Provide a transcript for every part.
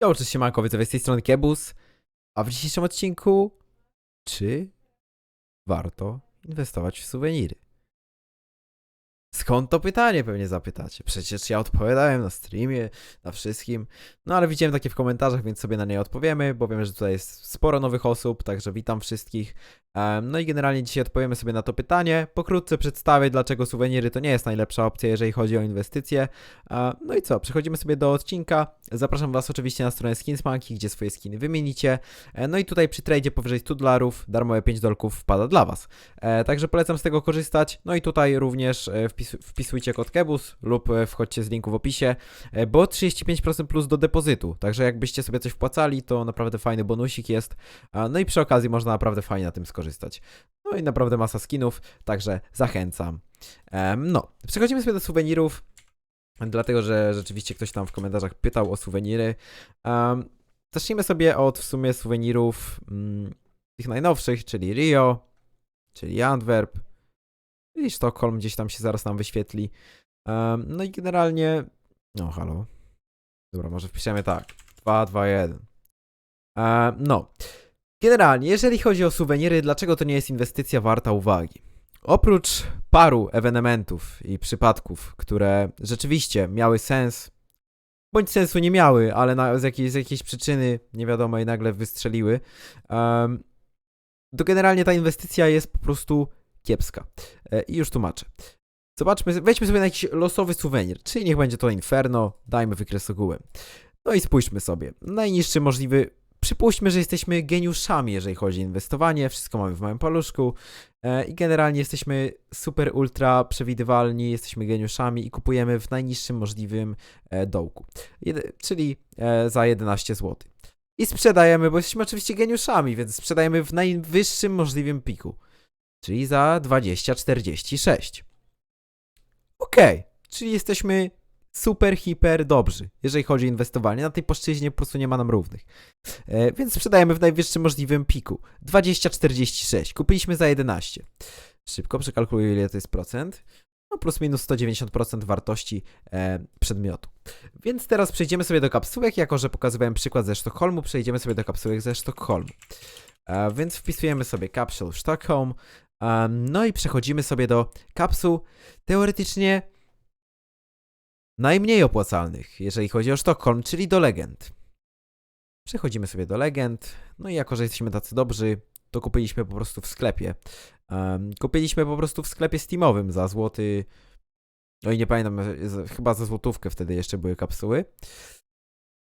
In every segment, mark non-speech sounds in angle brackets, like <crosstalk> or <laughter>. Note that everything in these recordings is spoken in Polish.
Ja oczywiście siemanko, widzowie, z tej strony Kebus, a w dzisiejszym odcinku czy warto inwestować w suweniry? Skąd to pytanie pewnie zapytacie? Przecież ja odpowiadałem na streamie, na wszystkim. No ale widziałem takie w komentarzach, więc sobie na nie odpowiemy, bo wiem, że tutaj jest sporo nowych osób, także witam wszystkich. No i generalnie dzisiaj odpowiemy sobie na to pytanie. Pokrótce przedstawię, dlaczego suweniry to nie jest najlepsza opcja, jeżeli chodzi o inwestycje. No i co, przechodzimy sobie do odcinka. Zapraszam Was oczywiście na stronę Skinsmanki, gdzie swoje skiny wymienicie. E, No i tutaj przy tradzie powyżej 100 dolarów darmowe 5 dolków wpada dla Was. E, Także polecam z tego korzystać. No i tutaj również e, wpis wpisujcie kod KEBUS lub wchodźcie z linku w opisie, bo 35% plus do depozytu. Także jakbyście sobie coś wpłacali, to naprawdę fajny bonusik jest. No i przy okazji można naprawdę fajnie na tym skorzystać. No i naprawdę masa skinów, także zachęcam. No, przechodzimy sobie do suwenirów. Dlatego, że rzeczywiście ktoś tam w komentarzach pytał o suweniry. Zacznijmy sobie od w sumie suwenirów mm, tych najnowszych, czyli Rio, czyli Antwerp, i Sztokholm gdzieś tam się zaraz nam wyświetli. No i generalnie. No, halo. Dobra, może wpiszemy tak. 2, 2, 1. Um, no. Generalnie, jeżeli chodzi o suweniry, dlaczego to nie jest inwestycja warta uwagi? Oprócz paru ewenementów i przypadków, które rzeczywiście miały sens, bądź sensu nie miały, ale na, z, jakiej, z jakiejś przyczyny niewiadomej nagle wystrzeliły, em, to generalnie ta inwestycja jest po prostu kiepska. E, I już tłumaczę. Zobaczmy, wejdźmy sobie na jakiś losowy suwenir, czyli niech będzie to Inferno, dajmy wykres ogółem. No i spójrzmy sobie. Najniższy możliwy. Przypuśćmy, że jesteśmy geniuszami, jeżeli chodzi o inwestowanie. Wszystko mamy w małym paluszku. E, I generalnie jesteśmy super ultra przewidywalni, jesteśmy geniuszami i kupujemy w najniższym możliwym e, dołku. Jedy, czyli e, za 11 zł. I sprzedajemy, bo jesteśmy oczywiście geniuszami, więc sprzedajemy w najwyższym możliwym piku. Czyli za 20,46. Okej, czyli jesteśmy super, hiper dobrzy, jeżeli chodzi o inwestowanie. Na tej płaszczyźnie po prostu nie ma nam równych. E, więc sprzedajemy w najwyższym możliwym piku. 20,46. Kupiliśmy za 11. Szybko przekalkuluję, ile to jest procent. No plus minus 190% wartości e, przedmiotu. Więc teraz przejdziemy sobie do kapsułek. Jako, że pokazywałem przykład ze Sztokholmu, przejdziemy sobie do kapsułek ze Sztokholmu. E, więc wpisujemy sobie Capsule Stockholm. Um, no i przechodzimy sobie do kapsuł teoretycznie najmniej opłacalnych, jeżeli chodzi o Sztokholm, czyli do legend. Przechodzimy sobie do legend. No i jako, że jesteśmy tacy dobrzy, to kupiliśmy po prostu w sklepie. Um, kupiliśmy po prostu w sklepie Steamowym za złoty. No i nie pamiętam, z- chyba za złotówkę wtedy jeszcze były kapsuły.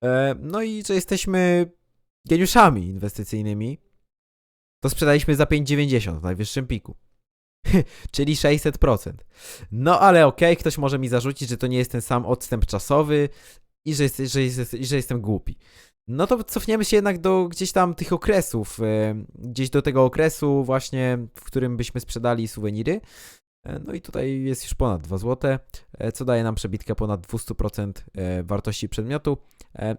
E, no i że jesteśmy geniuszami inwestycyjnymi, to sprzedaliśmy za 5,90 w najwyższym piku. <laughs> Czyli 600%. No ale okej, ktoś może mi zarzucić, że to nie jest ten sam odstęp czasowy i że, jest, że, jest, że jestem głupi. No to cofniemy się jednak do gdzieś tam tych okresów, e, gdzieś do tego okresu właśnie, w którym byśmy sprzedali suweniry. E, No i tutaj jest już ponad 2 zł, e, co daje nam przebitkę ponad 200% e, wartości przedmiotu,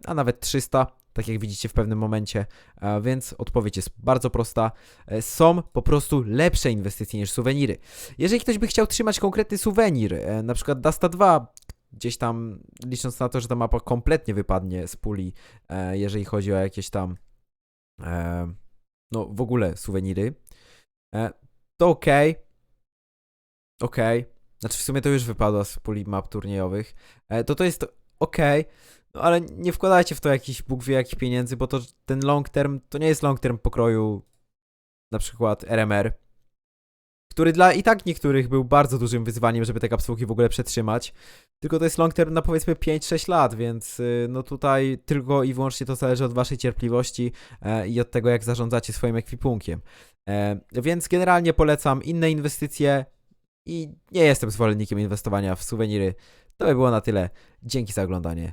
a nawet 300, tak jak widzicie w pewnym momencie, a więc odpowiedź jest bardzo prosta. E, Są po prostu lepsze inwestycje niż suweniry. Jeżeli ktoś by chciał trzymać konkretny suwenir, e, na przykład Dasta 2, gdzieś tam licząc na to, że ta mapa kompletnie wypadnie z puli, e, jeżeli chodzi o jakieś tam e, no w ogóle suweniry, e, to okej. Okej. Znaczy w sumie to już wypadła z puli map turniejowych. E, to to jest okej. No ale nie wkładajcie w to jakiś Bóg wie jakich pieniędzy, bo to ten long term to nie jest long term pokroju na przykład RMR, który dla i tak niektórych był bardzo dużym wyzwaniem, żeby te kapsułki w ogóle przetrzymać. Tylko to jest long term na powiedzmy 5-6 lat, więc y, no tutaj tylko i wyłącznie to zależy od waszej cierpliwości e, i od tego, jak zarządzacie swoim ekwipunkiem. E, więc generalnie polecam inne inwestycje i nie jestem zwolennikiem inwestowania w suweniry. To by było na tyle. Dzięki za oglądanie